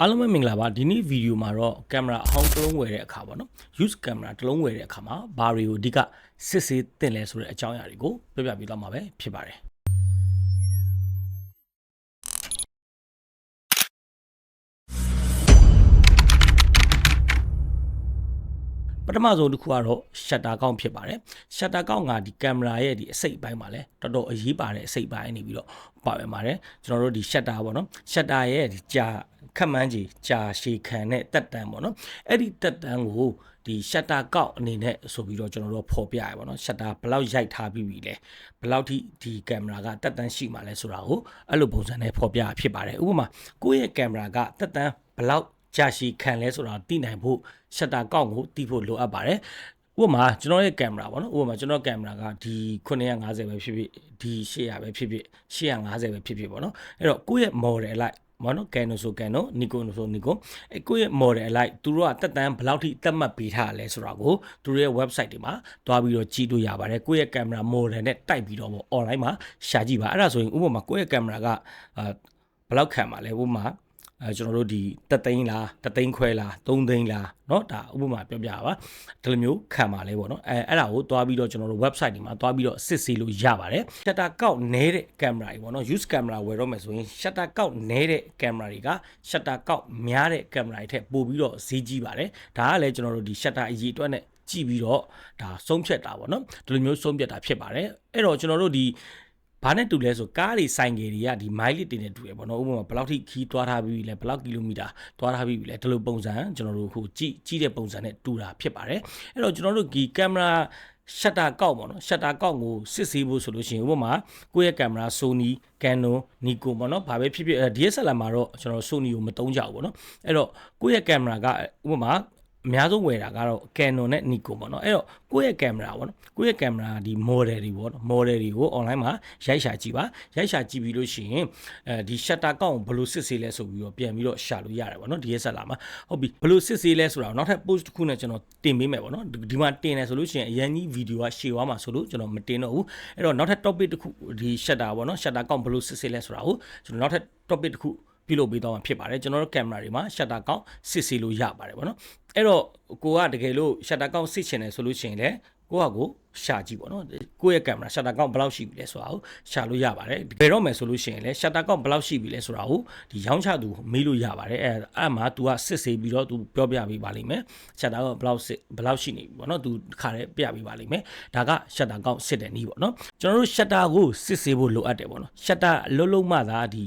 အားလုံးပဲမင်္ဂလာပါဒီနေ့ဗီဒီယိုမှာတော့ကင်မရာအဟောင်းတစ်လုံးဝယ်တဲ့အခါပေါ့နော် use camera တစ်လုံးဝယ်တဲ့အခါမှာဘာတွေကိုအဓိကစစ်ဆေးသင့်လဲဆိုတဲ့အကြောင်းအရာတွေကိုပြပြပေးသွားမှာပဲဖြစ်ပါတယ် ပထမဆုံးတစ်ခုကတော့ shutter ကောင့်ဖြစ်ပါတယ် shutter ကောင့်ကဒီကင်မရာရဲ့ဒီအစိတ်အပိုင်းမှာလဲတော်တော်အရေးပါတဲ့အစိတ်အပိုင်းနေပြီးတော့ပါဝင်ပါတယ်ကျွန်တော်တို့ဒီ shutter ပေါ့နော် shutter ရဲ့ဒီကြာခက်မှန်းကြီးကြာရှည်ခံတဲ့တက်တန်းပေါ့နော်အဲ့ဒီတက်တန်းကိုဒီ shutter ကောက်အနေနဲ့ဆိုပြီးတော့ကျွန်တော်တို့ဖော်ပြရပါတော့ shutter ဘယ်လောက်ရိုက်ထားပြီးပြီလဲဘယ်လောက်ထိဒီကင်မရာကတက်တန်းရှိမှလဲဆိုတာကိုအဲ့လိုပုံစံနဲ့ဖော်ပြရဖြစ်ပါတယ်ဥပမာကိုယ့်ရဲ့ကင်မရာကတက်တန်းဘယ်လောက် ကြာရှည်ခံလဲဆိုတာသိနိုင်ဖို့ shutter ကောက်ကိုသိဖို့လိုအပ်ပါတယ်ဥပမာကျွန်တော်ရဲ့ကင်မရာပေါ့နော်ဥပမာကျွန်တော်ကင်မရာကဒီ950ပဲဖြစ်ဖြစ်ဒီ800ပဲဖြစ်ဖြစ်850ပဲဖြစ်ဖြစ်ပေါ့နော်အဲ့တော့ကိုယ့်ရဲ့ model လိုက်မနော် Canon ဆို Canon Nikon ဆို Nikon အဲကိုယ့်ရဲ့ model အလိုက်သူတို့ကတက်တန်းဘယ်လောက်ထိသတ်မှတ်ပေးထားလဲဆိုတာကိုသူတို့ရဲ့ website တွေမှာတွားပြီးတော့ကြည့်လို့ရပါတယ်ကိုယ့်ရဲ့ camera model နဲ့တိုက်ပြီးတော့ပေါ့ online မှာရှာကြည့်ပါအဲ့ဒါဆိုရင်ဥပမာကိုယ့်ရဲ့ camera ကအာဘယ်လောက်ခံပါလဲဥပမာ အဲကျွန်တော်တို့ဒီတက်သိန်းလားတက်သိန်းခွဲလားသုံးသိန်းလားเนาะဒါဥပမာပြောပြပါဒီလိုမျိုးခံပါလဲပေါ့เนาะအဲအဲ့ဒါကိုတွားပြီးတော့ကျွန်တော်တို့ website ဒီမှာတွားပြီးတော့စစ်ဆေးလို့ရပါတယ် shutter ကောက်နဲတဲ့ camera တွေပေါ့เนาะ use camera ဝယ်တော့မယ်ဆိုရင် shutter ကောက်နဲတဲ့ camera တွေက shutter ကောက်များတဲ့ camera တွေထက်ပိုပြီးတော့ဈေးကြီးပါတယ်ဒါကလည်းကျွန်တော်တို့ဒီ shutter အရေးအတွက်နဲ့ကြည့်ပြီးတော့ဒါဆုံးဖြတ်တာပေါ့เนาะဒီလိုမျိုးဆုံးဖြတ်တာဖြစ်ပါတယ်အဲ့တော့ကျွန်တော်တို့ဒီ ဘာနဲ့တူလဲဆိုကားတွေဆိုင်ငယ်တွေကဒီ mileage တွေနဲ့တူတယ်ပေါ့နော်ဥပမာဘယ်လောက်ထိခီးသွားထားပြီးလဲဘယ်လောက်ကီလိုမီတာသွားထားပြီးလဲဒီလိုပုံစံကျွန်တော်တို့ဟိုကြည့်ကြည့်တဲ့ပုံစံနဲ့တူတာဖြစ်ပါတယ်အဲ့တော့ကျွန်တော်တို့ဒီကင်မရာရှတ်တာကောက်ပေါ့နော်ရှတ်တာကောက်ကိုစစ်ဆေးဖို့ဆိုလို့ရှိရင်ဥပမာကိုယ့်ရဲ့ကင်မရာ Sony Canon Nikon ပေါ့နော်ဘာပဲဖြစ်ဖြစ် DSLR မှာတော့ကျွန်တော် Sony ကိုမသုံးကြဘူးပေါ့နော်အဲ့တော့ကိုယ့်ရဲ့ကင်မရာကဥပမာ အများဆုံးဝယ်တာကတော့ Canon နဲ့ Nikon ပေါ့နော်အဲ့တော့ကိုယ့်ရဲ့ကင်မရာပေါ့နော်ကိုယ့်ရဲ့ကင်မရာဒီ model တွေပေါ့နော် model တွေကို online မှာရိုက်ရှာကြည့်ပါရိုက်ရှာကြည့်ပြီးလို့ရှိရင်အဲဒီ shutter ကောင့်ဘယ်လိုစစ်ဆေးလဲဆိုပြီးတော့ပြန်ပြီးတော့ရှာလို့ရတယ်ပေါ့နော် DSLR မှာဟုတ်ပြီဘယ်လိုစစ်ဆေးလဲဆိုတာနောက်ထပ် post တစ်ခုနဲ့ကျွန်တော်တင်ပေးမယ်ပေါ့နော်ဒီမှာတင်တယ်ဆိုလို့ရှိရင်အရင်ကြီး video ကရှေ့သွားမှာဆိုလို့ကျွန်တော်မတင်တော့ဘူးအဲ့တော့နောက်ထပ် topic တစ်ခုဒီ shutter ပေါ့နော် shutter ကောင့်ဘယ်လိုစစ်ဆေးလဲဆိုတာကိုကျွန်တော်နောက်ထပ် topic တစ်ခု ပြုလုပ်ပေးတော့မှာဖြစ်ပါတယ်ကျွန်တော်တို့ကင်မရာတွေမှာ shutter ကောင့်စစ်ဆေးလို့ရပါတယ်ဗောနော်အဲ့တော့ကိုကတကယ်လို့ shutter ကောင့်စစ်ချင်တယ်ဆိုလို့ရှိရင်လည်းကိုကကိုရှာကြည့်ပေါ့နော်ကိုယ့်ရဲ့ကင်မရာ shutter ကောင့်ဘယ်လောက်ရှိပြီလဲဆိုတာကိုရှာလို့ရပါတယ်ဘယ်တော့မယ်ဆိုလို့ရှိရင်လည်း shutter ကောင့်ဘယ်လောက်ရှိပြီလဲဆိုတာကိုဒီရောင်းချသူမေးလို့ရပါတယ်အဲအဲ့မှာ तू ကစစ်ဆေးပြီးတော့ तू ပြောပြပေးပါလိမ့်မယ် shutter ကောင့်ဘယ်လောက်စစ်ဘယ်လောက်ရှိနေပြီပေါ့နော် तू ခါရဲပြပေးပါလိမ့်မယ်ဒါက shutter ကောင့်စစ်တဲ့နည်းပေါ့နော်ကျွန်တော်တို့ shutter ကိုစစ်ဆေးဖို့လိုအပ်တယ်ပေါ့နော် shutter လုံးလုံးမှသာဒီ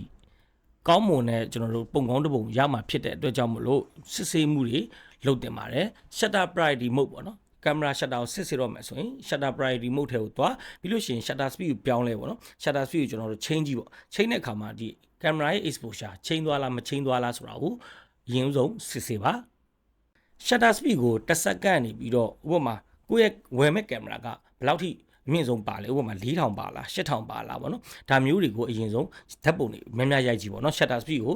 ကောင်းမွန်တဲ့ကျွန်တော်တို့ပုံကောင်းတစ်ပုံရမှာဖြစ်တဲ့အတွက်ကြောင့်မလို့စစ်ဆေးမှုတွေလုပ်တင်ပါတယ် shutter priority mode ပေါ့နော်ကင်မရာ shutter ကိုစစ်ဆေးတော့မယ်ဆိုရင် shutter priority mode ထဲကိုသွားပြီးလို့ရှိရင် shutter speed ကိုပြောင်းလဲပေါ့နော် shutter speed ကိုကျွန်တော်တို့ change ကြည့်ပေါ့ change တဲ့အခါမှာဒီကင်မရာရဲ့ exposure change သွားလားမ change သွားလားဆိုတာကိုအရင်ဆုံးစစ်ဆေးပါ shutter speed ကိုတစ်စက္ကန့်နေပြီးတော့ဥပမာကိုယ့်ရဲ့ဝယ်မဲ့ကင်မရာကဘယ်လောက်ထိ အမြင့်ဆုံးပါလဲဥပမာ4000ပါလား8000ပါလားဗောနော်ဒါမျိုးတွေကိုအရင်ဆုံးဓာတ်ပုံတွေများများရိုက်ကြည့်ဗောနော် shutter speed ကို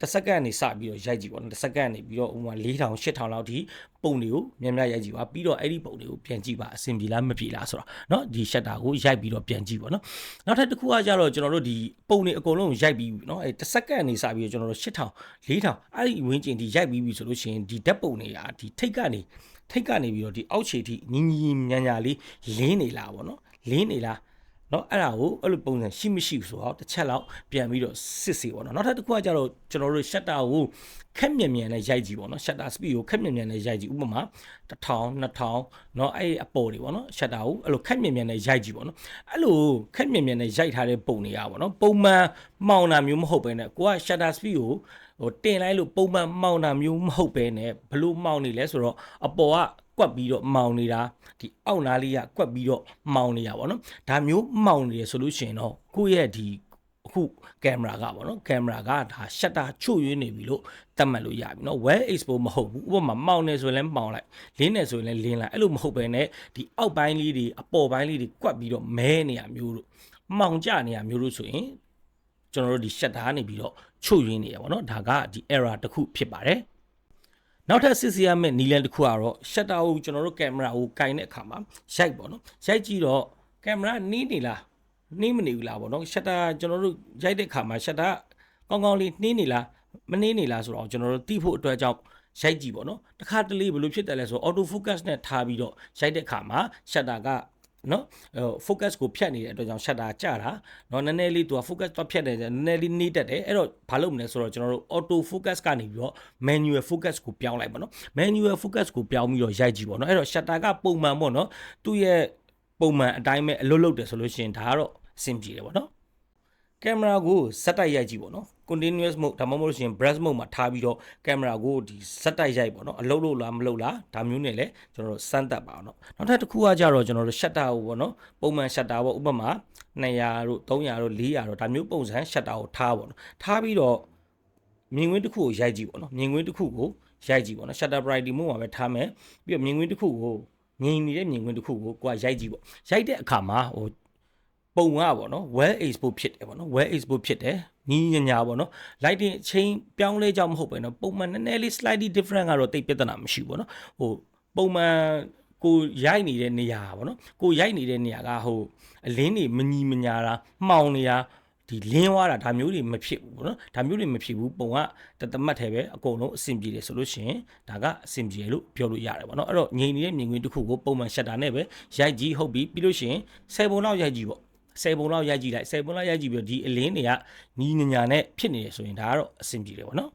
တစ်စက္ကန့်နေစပြီးတော့ရိုက်ကြည့်ပေါ့နော်တစ်စက္ကန့်နေပြီးတော့ဥပမာ4000 8000လောက်ထိပုံတွေကိုများများရိုက်ကြည့်ပါပြီးတော့အဲ့ဒီပုံတွေကိုပြန်ကြည့်ပါအဆင်ပြေလားမပြေလားဆိုတော့เนาะဒီ shutter ကိုရိုက်ပြီးတော့ပြန်ကြည့်ပေါ့နော်နောက်ထပ်တစ်ခုကကြတော့ကျွန်တော်တို့ဒီပုံတွေအကုန်လုံးရိုက်ပြီးเนาะအဲ့တစ်စက္ကန့်နေစပြီးတော့ကျွန်တော်တို့8000 4000အဲ့ဒီဝင်းကျင်ဒီရိုက်ပြီးပြီဆိုလို့ရှိရင်ဒီဓာတ်ပုံတွေကဒီထိတ်ကနေ ထိတ်ကနေပြီးတော့ဒီအောက်ခြေထိညီညီညာညာလေးလင်းနေလားပေါ့နော်လင်းနေလားเนาะအဲ့ဒါကိုအဲ့လိုပုံစံရှိမရှိဆိုတော့တစ်ချက်လောက်ပြန်ပြီးတော့စစ်စီပေါ့နော်နောက်ထပ်တစ်ခုကကြတော့ကျွန်တော်တို့ shutter ကိုခက်မြန်မြန်နဲ့ရိုက်ကြည့်ပေါ့နော် shutter speed ကိုခက်မြန်မြန်နဲ့ရိုက်ကြည့်ဥပမာ1000 2000เนาะအဲ့အပေါ်တွေပေါ့နော် shutter ကိုအဲ့လိုခက်မြန်မြန်နဲ့ရိုက်ကြည့်ပေါ့နော်အဲ့လိုခက်မြန်မြန်နဲ့ရိုက်ထားတဲ့ပုံတွေကပေါ့နော်ပုံမှန်မှောင်တာမျိုးမဟုတ်ပဲねကိုက shutter speed ကို ဟိုတင်လိုက်လို့ပုံမှန်မှောင်တာမျိုးမဟုတ်ပဲねဘလို့မှောင်နေလဲဆိုတော့အပေါ်ကကွက်ပြီးတော့မှောင်နေတာဒီအောက်နားလေးကကွက်ပြီးတော့မှောင်နေတာပေါ့နော်ဒါမျိုးမှောင်နေရဆိုလို့ရှိရင်တော့ကိုယ့်ရဲ့ဒီအခုကင်မရာကပေါ့နော်ကင်မရာကဒါရှတ်တာချို့ယွင်းနေပြီလို့သတ်မှတ်လို့ရပြီနော် well expose မဟုတ်ဘူးဥပမာမှောင်နေဆိုရင်လည်းမှောင်လိုက်လင်းနေဆိုရင်လည်းလင်းလိုက်အဲ့လိုမဟုတ်ဘဲနဲ့ဒီအောက်ပိုင်းလေးတွေအပေါ်ပိုင်းလေးတွေကွက်ပြီးတော့မဲနေရမျိုးလို့မှောင်ကျနေရမျိုးလို့ဆိုရင်ကျွန်တော်တို့ဒီရှတ်တာကနေပြီးတော့ ချို့ယွင်းနေရပါတော့ဒါကဒီ error တစ်ခုဖြစ်ပါတယ်နောက်ထပ်စစ်ဆေးရမယ့်နီလန်တစ်ခုကတော့ shutter ကိုကျွန်တော်တို့ကင်မရာကိုကင်တဲ့အခါမှာရိုက်ပေါ့နော်ရိုက်ကြည့်တော့ကင်မရာနီးနေလားနီးမနေဘူးလားပေါ့နော် shutter ကျွန်တော်တို့ရိုက်တဲ့အခါမှာ shutter ကောင်းကောင်းလေးနှင်းနေလားမနေနေလားဆိုတော့ကျွန်တော်တို့သိဖို့အတွက်ကြောင့်ရိုက်ကြည့်ပေါ့နော်တခါတလေဘယ်လိုဖြစ်တယ်လဲဆိုတော့ auto focus နဲ့ထားပြီးတော့ရိုက်တဲ့အခါမှာ shutter က နော်ဟို focus ကိုဖြတ်နေတဲ့အတွက်ကြောင့် shutter ကျတာနော်နည်းနည်းလေးသူက focus တော့ဖြတ်တယ်နည်းနည်းလေးနှိမ့်တက်တယ်အဲ့တော့ဘာလုပ်မလဲဆိုတော့ကျွန်တော်တို့ auto focus ကနေပြီးတော့ manual focus ကိုပြောင်းလိုက်ပါနော် manual focus ကိုပြောင်းပြီးတော့ရိုက်ကြည့်ပေါ့နော်အဲ့တော့ shutter ကပုံမှန်ပေါ့နော်သူ့ရဲ့ပုံမှန်အတိုင်းပဲအလုပ်လုပ်တယ်ဆိုလို့ရှိရင်ဒါကတော့အဆင်ပြေတယ်ပေါ့နော် ကင်မရာကိုဇက်တိုက်ရိုက်ကြည့်ပေါ့နော် continuous mode ဒါမှမဟုတ်လို့ရှိရင် brush mode မှာထားပြီးတော့ကင်မရာကိုဒီဇက်တိုက်ရိုက်ပေါ့နော်အလုပ်လုပ်လားမလုပ်လားဒါမျိုးနဲ့လည်းကျွန်တော်တို့စမ်းသပ်ပါအောင်နော်နောက်ထပ်တစ်ခုကကြတော့ကျွန်တော်တို့ shutter ကိုပေါ့နော်ပုံမှန် shutter ပေါ့ဥပမာ200တို့300တို့400တို့ဒါမျိုးပုံစံ shutter ကိုထားပေါ့နော်ထားပြီးတော့မြင်ကွင်းတစ်ခုကိုရိုက်ကြည့်ပေါ့နော်မြင်ကွင်းတစ်ခုကိုရိုက်ကြည့်ပေါ့နော် shutter brightly mode မှာပဲထားမယ်ပြီးတော့မြင်ကွင်းတစ်ခုကိုမြင်နေတဲ့မြင်ကွင်းတစ်ခုကိုကိုကရိုက်ကြည့်ပေါ့ရိုက်တဲ့အခါမှာဟို ပုံကပေါ့နော် well export ဖြစ်တယ်ပေါ့နော် well export ဖြစ်တယ်ညီညညာပေါ့နော် lighting အချိန်ပြောင်းလဲကြောင်းမဟုတ်ပဲနော်ပုံမှန်နည်းနည်းလေး slightly different ကတော့တိတ်ပြဿနာမရှိဘူးပေါ့နော်ဟိုပုံမှန်ကိုရိုက်နေတဲ့နေရာပေါ့နော်ကိုရိုက်နေတဲ့နေရာကဟိုအလင်းတွေမညီမညာတာမှောင်နေတာဒီလင်းွားတာဒါမျိုးတွေမဖြစ်ဘူးပေါ့နော်ဒါမျိုးတွေမဖြစ်ဘူးပုံကတသမတ်ထဲပဲအကုန်လုံးအဆင်ပြေတယ်ဆိုလို့ရှိရင်ဒါကအဆင်ပြေလို့ပြောလို့ရတယ်ပေါ့နော်အဲ့တော့ငြိမ်နေတဲ့မြင်ကွင်းတစ်ခုကိုပုံမှန်ရှက်တာနဲ့ပဲရိုက်ကြည့်ဟုတ်ပြီပြီးလို့ရှိရင်10ပုံလောက်ရိုက်ကြည့်ပေါ့ ဆယ်ပုံလောက်ရိုက်ကြည့်လိုက်ဆယ်ပုံလောက်ရိုက်ကြည့်ပြီးတော့ဒီအလင်းတွေကညီညညာနဲ့ဖြစ်နေတယ်ဆိုရင်ဒါကတော့အဆင်ပြေတယ်ပေါ့နော်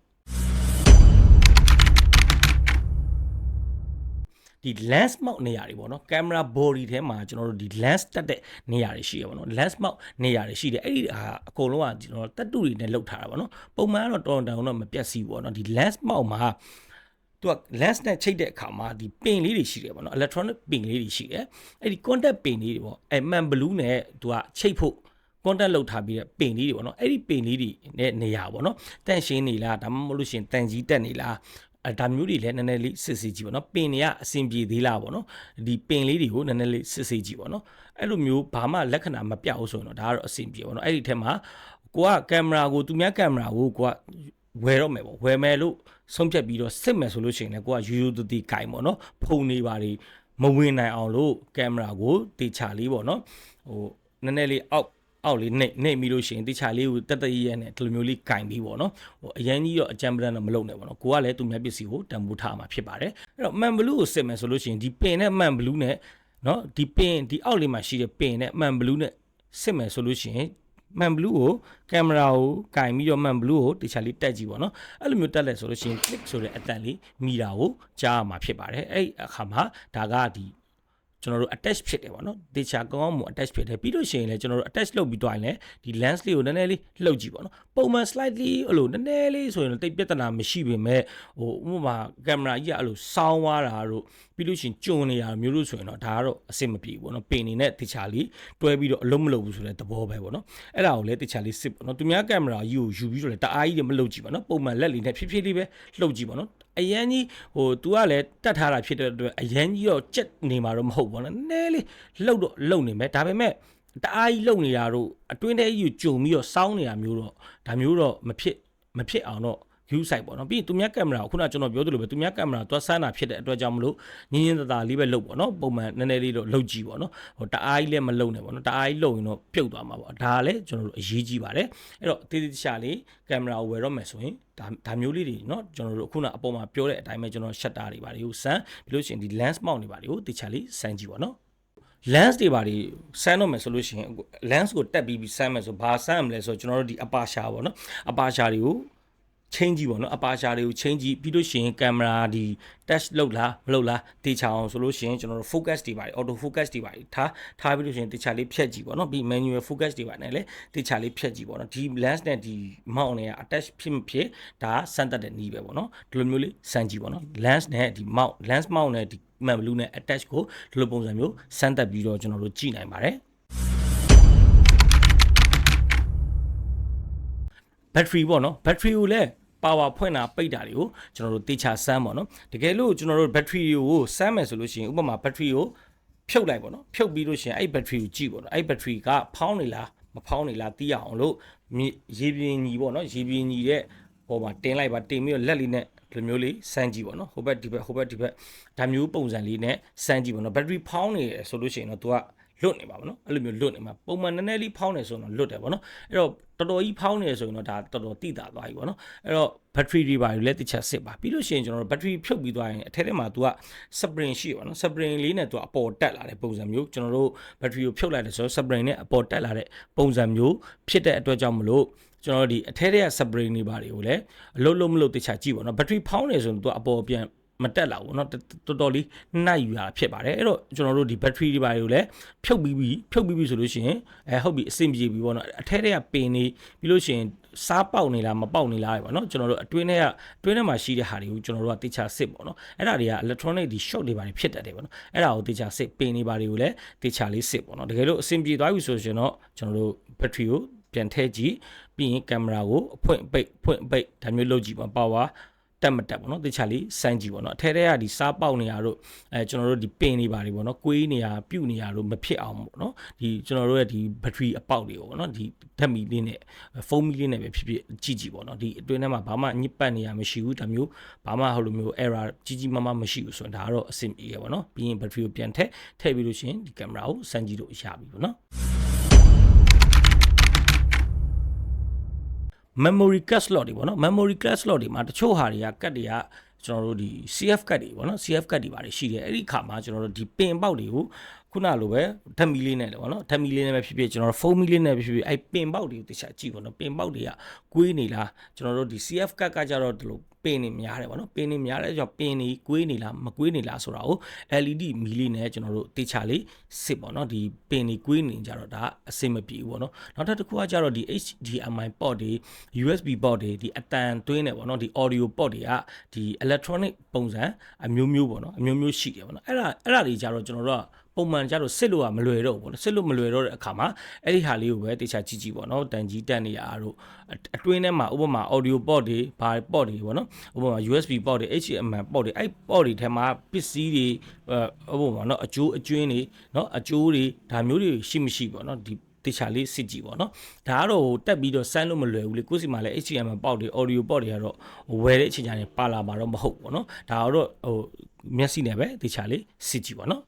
ဒီ lens mount နေရာတွေပေါ့နော် camera body ထဲမှာကျွန်တော်တို့ဒီ lens တက်တဲ့နေရာတွေရှိရပါတော့ lens mount နေရာတွေရှိတယ်အဲ့ဒီဟာအကုန်လုံးကကျွန်တော်တက်တူတွေနဲ့လောက်ထားတာပေါ့နော်ပုံမှန်ကတော့တော်တော်တောင်တော့မပြတ်စီဘူးပေါ့နော်ဒီ lens mount မှာ သူက lens နဲ့ချိတ်တဲ့အခါမှာဒီပင်လေးတွေရှိတယ်ပေါ့နော် electronic ပင်လေးတွေရှိတယ်အဲ့ဒီ contact ပင်လေးတွေပေါ့အဲ man blue နဲ့သူကချိတ်ဖို့ contact လောက်ထားပြီးတဲ့ပင်လေးတွေပေါ့နော်အဲ့ဒီပင်လေးတွေနဲ့နေရာပေါ့နော်တန့်ရှင်းနေလားဒါမှမဟုတ်လို့ရှရင်တန်ကြီးတက်နေလားအဲဒါမျိုးတွေလည်းနည်းနည်းလေးစစ်စစ်ကြည့်ပေါ့နော်ပင်တွေကအဆင်ပြေသေးလားပေါ့နော်ဒီပင်လေးတွေကိုနည်းနည်းလေးစစ်စစ်ကြည့်ပေါ့နော်အဲ့လိုမျိုးဘာမှလက္ခဏာမပြတ်ဘူးဆိုရင်တော့ဒါကတော့အဆင်ပြေပေါ့နော်အဲ့ဒီထဲမှာကိုကကင်မရာကိုသူများကင်မရာကိုကိုက ဝယ်တော့မယ်ပေါ့ဝယ်မယ်လို့ဆုံးဖြတ်ပြီးတော့စစ်မယ်ဆိုလို့ရှိရင်လည်းကိုကယူယူတူတီကင်ပေါ့နော်ဖုန်နေပါတွေမဝင်နိုင်အောင်လို့ကင်မရာကိုတေချာလေးပေါ့နော်ဟိုနည်းနည်းလေးအောက်အောက်လေးနှိပ်နှိပ်ပြီးလို့ရှိရင်တခြားလေးကိုတက်တရရဲနဲ့ဒီလိုမျိုးလေးကင်ပြီးပေါ့နော်ဟိုအရင်ကြီးတော့အကြံပဒံတော့မလုပ်နဲ့ပေါ့နော်ကိုကလည်းသူများပစ္စည်းကိုတန်ဖိုးထားမှာဖြစ်ပါတယ်အဲ့တော့ man blue ကိုစစ်မယ်ဆိုလို့ရှိရင်ဒီပင်နဲ့ man blue နဲ့နော်ဒီပင်ဒီအောက်လေးမှာရှိတဲ့ပင်နဲ့ man blue နဲ့စစ်မယ်ဆိုလို့ရှိရင် မန်ဘလူးကိုကင်မရာကိုကင်ပြီးတော့မန်ဘလူးကိုတခြားလေးတက်ကြည့်ပေါ့နော်အဲ့လိုမျိုးတက်လဲဆိုလို့ရှိရင် click ဆိုတဲ့အတန်လေးမိတာကိုကြားရမှာဖြစ်ပါတယ်အဲ့အခါမှာဒါကဒီကျွန်တော်တို့ attach ဖြစ်တယ်ပေါ့နော်တေချာကောင်းကောင်းမ attach ဖြစ်တယ်ပြီးလို့ရှိရင်လည်းကျွန်တော်တို့ attach လုပ်ပြီးတော့ရင်လည်းဒီ lens လေးကိုနည်းနည်းလေးလှုပ်ကြည့်ပေါ့နော် ပုံမှန် slightly အဲ့လိုနည်းနည်းလေးဆိုရင်တိတ်ပြဿနာမရှိပေမဲ့ဟိုဥပမာကင်မရာကြီးကအဲ့လိုစောင်းသွားတာတို့ပြီးလို့ရှိရင်ကျုံနေတာမျိုးလို့ဆိုရင်တော့ဒါကတော့အဆင်မပြေဘူးပေါ့နော်ပင်နေနဲ့တေချာလေးတွဲပြီးတော့အလုံးမလုပ်ဘူးဆိုတဲ့သဘောပဲပေါ့နော်အဲ့ဒါကိုလည်းတေချာလေးစစ်ပေါ့နော်သူများကင်မရာကြီးကိုယူပြီးတော့လည်းတအားကြီးတွေမလုပ်ကြည့်ပါနော်ပုံမှန်လက်လေးနဲ့ဖြည်းဖြည်းလေးပဲလှုပ်ကြည့်ပါနော်အရန်ကြီးဟို तू ကလည်းတတ်ထားတာဖြစ်တဲ့အတွက်အရန်ကြီးတော့ကြက်နေမှာတော့မဟုတ်ဘူးနော်နည်းနည်းလေးလှုပ်တော့လှုပ်နေမယ်ဒါပေမဲ့ တအားကြီးလှုပ်နေတာတို့အတွင်းထဲကြီးကိုကြုံပြီးတော့စောင်းနေတာမျိုးတော့ဒါမျိုးတော့မဖြစ်မဖြစ်အောင်တော့ view site ပေါ့နော်ပြီးရင်သူများကင်မရာကိုခုနကကျွန်တော်ပြောသလိုပဲသူများကင်မရာသွားဆန်းတာဖြစ်တဲ့အတွက်ကြောင့်မလို့ညင်းညင်းသာသာလေးပဲလုပ်ပေါ့နော်ပုံမှန်နည်းနည်းလေးတော့လုပ်ကြည့်ပေါ့နော်ဟိုတအားကြီးလည်းမလုပ်နဲ့ပေါ့နော်တအားကြီးလုပ်ရင်တော့ပြုတ်သွားမှာပေါ့ဒါလည်းကျွန်တော်တို့အရေးကြီးပါတယ်အဲ့တော့တေးသေးတခြားလေးကင်မရာကိုဝယ်တော့မယ်ဆိုရင်ဒါဒါမျိုးလေးတွေเนาะကျွန်တော်တို့ခုနအပေါ်မှာပြောတဲ့အတိုင်းပဲကျွန်တော် shutter တွေပါတွေကိုစမ်းပြီးလို့ရှိရင်ဒီ lens mount တွေပါတွေကိုတခြားလေးစမ်းကြည့်ပါနော် lens တွေပါတွေဆန်းတော့မယ်ဆိုလို့ရှိရင် lens ကိုတက်ပြီးပြီးဆန်းမယ်ဆိုဘာဆန်းမလဲဆိုတော့ကျွန်တော်တို့ဒီ aperture ပေါ့နော် aperture တွေကိုချင်းကြည့်ပေါ့နော် aperture တွေကိုချင်းကြည့်ပြီးလို့ရှိရင်ကင်မရာဒီ touch လုပ်လားမလုပ်လားတေချာအောင်ဆိုလို့ရှိရင်ကျွန်တော်တို့ focus တွေပါ auto focus တွေပါထားထားပြီးလို့ရှိရင်တေချာလေးဖြတ်ကြည့်ပေါ့နော်ပြီး manual focus တွေပါနဲ့လည်းတေချာလေးဖြတ်ကြည့်ပေါ့နော်ဒီ lens နဲ့ဒီ mount နဲ့ attach ဖြစ်မဖြစ်ဒါစမ်းတတ်တဲ့နည်းပဲပေါ့နော်ဒီလိုမျိုးလေးစမ်းကြည့်ပေါ့နော် lens နဲ့ဒီ mount lens mount နဲ့ဒီ man blue နဲ့ attach ကိုဒီလိုပုံစံမျိုးစမ်းတက်ပြီးတော့ကျွန်တော်တို့ကြည့်နိုင်ပါတယ် battery ပေါ့နော် battery ကိုလည်း power ဖွင့်တာပိတ်တာတွေကိုကျွန်တော်တို့တေချာစမ်းပေါ့နော်တကယ်လို့ကျွန်တော်တို့ battery ကိုစမ်းမယ်ဆိုလို့ရှိရင်ဥပမာ battery ကိုဖြုတ်လိုက်ပေါ့နော်ဖြုတ်ပြီးလို့ရှိရင်အဲ့ battery ကိုကြည့်ပေါ့နော်အဲ့ battery ကဖောင်းနေလားမဖောင်းနေလားသိရအောင်လို့မြေရေပြင်းကြီးပေါ့နော်ရေပြင်းကြီးတဲ့ဟိုမှာတင်လိုက်ပါတင်ပြီးတော့လက်လေးနဲ့ ဒီလိုမျိုးလေးစမ်းကြည့်ပေါ့နော်ဟိုဘက်ဒီဘက်ဟိုဘက်ဒီဘက်ဒါမျိုးပုံစံလေးနဲ့စမ်းကြည့်ပေါ့နော် battery ဖောင်းနေတယ်ဆိုလို့ရှိရင်တော့ तू က လွတ်နေပါဗောနော်အဲ့လိုမျိုးလွတ်နေမှာပုံမှန်နည်းနည်းလေးဖောင်းနေဆိုရင်တော့လွတ်တယ်ဗောနော်အဲ့တော့တော်တော်ကြီးဖောင်းနေဆိုရင်တော့ဒါတော်တော်တိတာသွားပြီဗောနော်အဲ့တော့ battery တွေပါလည်းတစ်ချက်စစ်ပါပြီးလို့ရှိရင်ကျွန်တော်တို့ battery ဖြုတ်ပြီးသွားရင်အထက်ထဲမှာ तू က spring ရှိပါနော် spring လေးနဲ့ तू အပေါ်တက်လာတဲ့ပုံစံမျိုးကျွန်တော်တို့ battery ကိုဖြုတ်လိုက်တယ်ဆိုတော့ spring နဲ့အပေါ်တက်လာတဲ့ပုံစံမျိုးဖြစ်တဲ့အတွက်ကြောင့်မလို့ ကျွန်တော်တို့ဒီအထက်ထဲက spring တွေပါတွေကိုလည်းအလုံးလုံးမလို့တခြားကြည့်ပါနော် battery ဖောင်းနေဆိုရင် तू အပေါ်ပြန်မတက်လာဘူးเนาะတော်တော်လေးနိုင်ယူရဖြစ်ပါတယ်အဲ့တော့ကျွန်တော်တို့ဒီ battery တွေပါတွေကိုလည်းဖြုတ်ပြီးပြီးဖြုတ်ပြီးပြီးဆိုလို့ရှိရင်အဲဟုတ်ပြီအဆင်ပြေပြီပေါ့เนาะအထဲထဲကပင်နေပြီးလို့ရှိရင်စားပေါက်နေလားမပေါက်နေလားပေါ့เนาะကျွန်တော်တို့အတွင်းထဲကအတွင်းထဲမှာရှိတဲ့ဟာတွေကိုကျွန်တော်တို့ကတေချာစစ်ပေါ့เนาะအဲ့ဒါတွေက electronic ဒီ short တွေပါတွေဖြစ်တတ်တယ်ပေါ့เนาะအဲ့ဒါကိုတေချာစစ်ပင်နေပါတွေကိုလည်းတေချာလေးစစ်ပေါ့เนาะတကယ်လို့အဆင်ပြေသွားပြီဆိုရင်တော့ကျွန်တော်တို့ battery ကို ပြန်ထည့်ကြည့်ပြီးရင်ကင်မရာကိုအဖွင့်ပိတ်ဖွင့်ပိတ်ဒါမျိုးလုပ်ကြည့်ပါ power တက်မတက်ပေါ့နော်တခြားလေးစမ်းကြည့်ပေါ့နော်အထဲထဲကဒီစားပေါက်နေရတို့အဲကျွန်တော်တို့ဒီပင်နေပါတယ်ပေါ့နော်ကွေးနေရပြုတ်နေရတို့မဖြစ်အောင်ပေါ့နော်ဒီကျွန်တော်တို့ရဲ့ဒီဘက်ထရီအပေါက်တွေပေါ့နော်ဒီဓာတ်မီလေးနဲ့ဖုန်းမီလေးနဲ့ပဲဖြစ်ဖြစ်ကြည့်ကြည့်ပေါ့နော်ဒီအတွင်းထဲမှာဘာမှညစ်ပတ်နေရမရှိဘူးဒါမျိုးဘာမှဟိုလိုမျိုး error ကြီးကြီးမားမားမရှိဘူးဆိုရင်ဒါကတော့အဆင်ပြေရပေါ့နော်ပြီးရင်ဘက်ထရီကိုပြန်ထည့်ထည့်ပြီးလို့ရှိရင်ဒီကင်မရာကိုစမ်းကြည့်လို့ရပြီပေါ့နော် memory card slot တွေပေါ့နော် memory card slot တွေမှာတချို့ဟာတွေကကတ်တွေကကျွန်တော်တို့ဒီ CF ကတ်တွေပေါ့နော် CF ကတ်တွေပါတယ်ရှိတယ်အဲ့ဒီခါမှာကျွန်တော်တို့ဒီပင်ပေါက်တွေကို ခုနလိုပဲဓာတ်မီလေးနဲ့လေပေါ့နော်ဓာတ်မီလေးနဲ့ပဲဖြစ်ဖြစ်ကျွန်တော်တို့ဖုန်းမီလေးနဲ့ပဲဖြစ်ဖြစ်အဲ့ပင်ပေါက်တွေကိုတခြားကြည့်ပေါ့နော်ပင်ပေါက်တွေကကွေးနေလားကျွန်တော်တို့ဒီ CF ကတ်ကကြတော့ဒီလိုပင်နေများတယ်ပေါ့နော်ပင်နေများတဲ့ကြောင့်ပင်နေကွေးနေလားမကွေးနေလားဆိုတာကို LED မီလေးနဲ့ကျွန်တော်တို့တေချာလေးစစ်ပေါ့နော်ဒီပင်နေကွေးနေကြတော့ဒါအဆင်မပြေဘူးပေါ့နော်နောက်ထပ်တစ်ခုကကြတော့ဒီ HDMI port တွေ USB port တွေဒီအတန်သွင်းနေပေါ့နော်ဒီ audio port တွေကဒီ electronic ပုံစံအမျိုးမျိုးပေါ့နော်အမျိုးမျိုးရှိတယ်ပေါ့နော်အဲ့ဒါအဲ့ဒါတွေကြတော့ကျွန်တော်တို့က ပုံမှန်ကြတော့စစ်လို့ကမလွယ်တော့ဘူးပေါ့နော်စစ်လို့မလွယ်တော့တဲ့အခါမှာအဲ့ဒီဟာလေးကိုပဲတေချာကြည့်ကြည့်ပေါ့နော်တန်ကြီးတက်နေရတို့အတွင်းထဲမှာဥပမာ audio port တွေဘာ port တွေပေါ့နော်ဥပမာ USB port တွေ HDMI port တွေအဲ့ port တွေထဲမှာပစ္စည်းတွေဥပမာနော်အကျိုးအကျွင်းတွေနော်အကျိုးတွေဒါမျိုးတွေရှိမရှိပေါ့နော်ဒီတခြားလေးစစ်ကြည့်ပေါ့နော်ဒါကတော့ဟိုတက်ပြီးတော့စမ်းလို့မလွယ်ဘူးလေကိုယ်စီမှာလည်း HDMI ပေါက်တွေ audio ပေါက်တွေကတော့ဝယ်တဲ့အချိန်ကျရင်ပါလာမှာတော့မဟုတ်ပေါ့နော်ဒါကတော့ဟိုမျက်စိနဲ့ပဲတခြားလေးစစ်ကြည့်ပေါ့နော်